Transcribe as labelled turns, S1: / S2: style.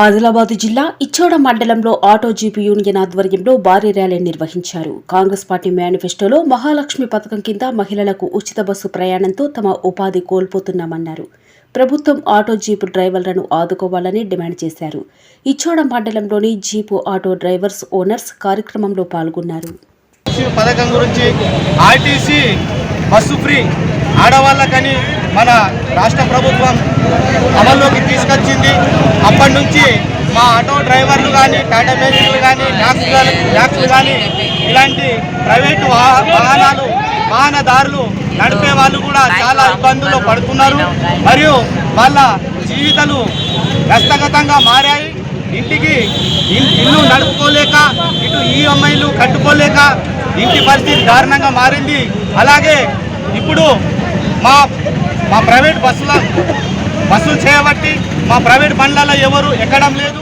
S1: ఆదిలాబాద్ జిల్లా ఇచ్చోడ మండలంలో auto GP union ఆధ్వర్యంలో భారీ ర్యాలీ నిర్వహించారు. కాంగ్రెస్ పార్టీ మేనిఫెస్టోలో మహాలక్ష్మి పథకం కింద మహిళలకు ఉచిత బస్సు ప్రయాణంతో తమ ఉపాధి కోల్పోతున్నామన్నారు. ప్రభుత్వం ఆటో జీపు డ్రైవర్లను ఆదుకోవాలని డిమాండ్ చేశారు. ఇచ్చోడ మండలంలోని జీపు ఆటో డ్రైవర్స్ ఓనర్స్ కార్యక్రమంలో పాల్గొన్నారు.
S2: పథకం గురించి ఆర్టీసీ బస్సు ఫ్రీ ఆడవాళ్ళకని మన రాష్ట్ర ప్రభుత్వం అమల్లోకి తీసుకొచ్చింది. అప్పటి నుంచి మా ఆటో డ్రైవర్లు కానీ టాటా మేజర్లు కానీ ట్యాక్సీలు ట్యాక్సీలు కానీ ఇలాంటి ప్రైవేటు వాహనాలు వాహనదారులు నడిపే వాళ్ళు కూడా చాలా ఇబ్బందుల్లో పడుతున్నారు. మరియు వాళ్ళ జీవితాలు హస్తగతంగా మారాయి. ఇంటికి ఇన్- ఇల్లు నడుపుకోలేక ఇటు ఈఎంఐలు కట్టుకోలేక ఇంటి పరిస్థితి దారుణంగా మారింది. అలాగే ఇప్పుడు మా మా ప్రైవేట్ బస్సుల వసూలు చేయబట్టి మా ప్రైవేట్ బండ్లలో ఎవరు ఎక్కడం లేదు.